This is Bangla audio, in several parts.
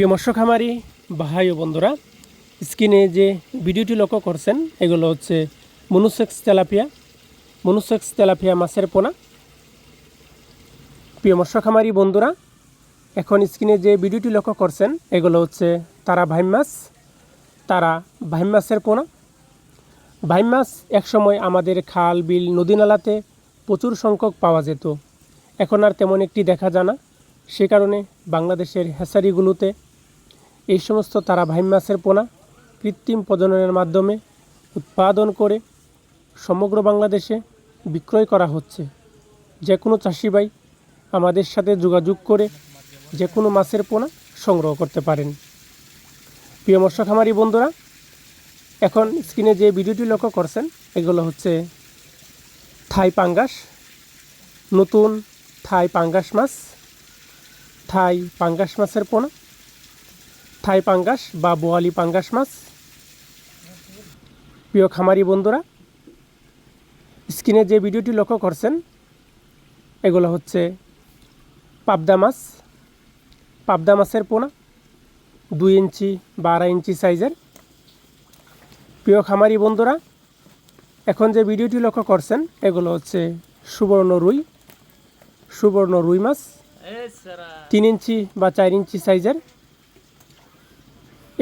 প্রিয় মৎস্য খামারি ভাই ও বন্ধুরা, স্ক্রিনে যে ভিডিওটি লক্ষ্য করছেন, এগুলো হচ্ছে মনুসেক্স তেলাপিয়া মনুসেক্স তেলাপিয়া মাছের পোনা। প্রিয় মৎস্য খামারি বন্ধুরা, এখন স্ক্রিনে যে ভিডিওটি লক্ষ্য করছেন, এগুলো হচ্ছে তারা ভাইম মাছ, তারা ভাইম মাছের পোনা। ভাইম মাছ একসময় আমাদের খাল, বিল, নদী নালাতে প্রচুর সংখ্যক পাওয়া যেত। এখন আর তেমন একটি দেখা যায় না। সে কারণে বাংলাদেশের হ্যাচারিগুলোতে এই সমস্ত তারা ভাইম মাছের পোনা কৃত্রিম প্রজননের মাধ্যমে উৎপাদন করে সমগ্র বাংলাদেশে বিক্রয় করা হচ্ছে। যে কোনো চাষি ভাই আমাদের সাথে যোগাযোগ করে যে কোনো মাছের পোনা সংগ্রহ করতে পারেন। প্রিয় মৎস্য খামারি বন্ধুরা, এখন স্ক্রিনে যে ভিডিওটি লক্ষ্য করছেন, এগুলো হচ্ছে থাই পাঙ্গাস, নতুন থাই পাঙ্গাস মাছ, থাই পাঙ্গাস মাছের পোনা। থাই পাঙ্গাস বা বোয়ালি পাঙ্গাস মাছ। প্রিয় খামারি বন্ধুরা স্ক্রিনে যে ভিডিওটি লক্ষ্য করছেন এগুলো হচ্ছে পাবদা মাছ। পাবদা মাছের পোনা দুই ইঞ্চি বা আড়াই ইঞ্চি সাইজের। প্রিয় খামারি বন্ধুরা এখন যে ভিডিওটি লক্ষ্য করছেন এগুলো হচ্ছে সুবর্ণ রুই সুবর্ণ রুই মাছ। তিন ইঞ্চি বা চার ইঞ্চি সাইজের।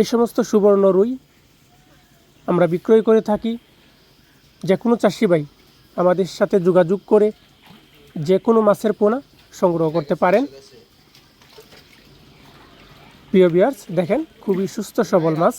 এই সমস্ত সুবর্ণ রুই আমরা বিক্রয় করে থাকি। যে কোনো চাষি ভাই আমাদের সাথে যোগাযোগ করে যে কোনো মাছের পোনা সংগ্রহ করতে পারেন। প্রিয় বিয়ার্স দেখেন, খুবই সুস্থ সবল মাছ।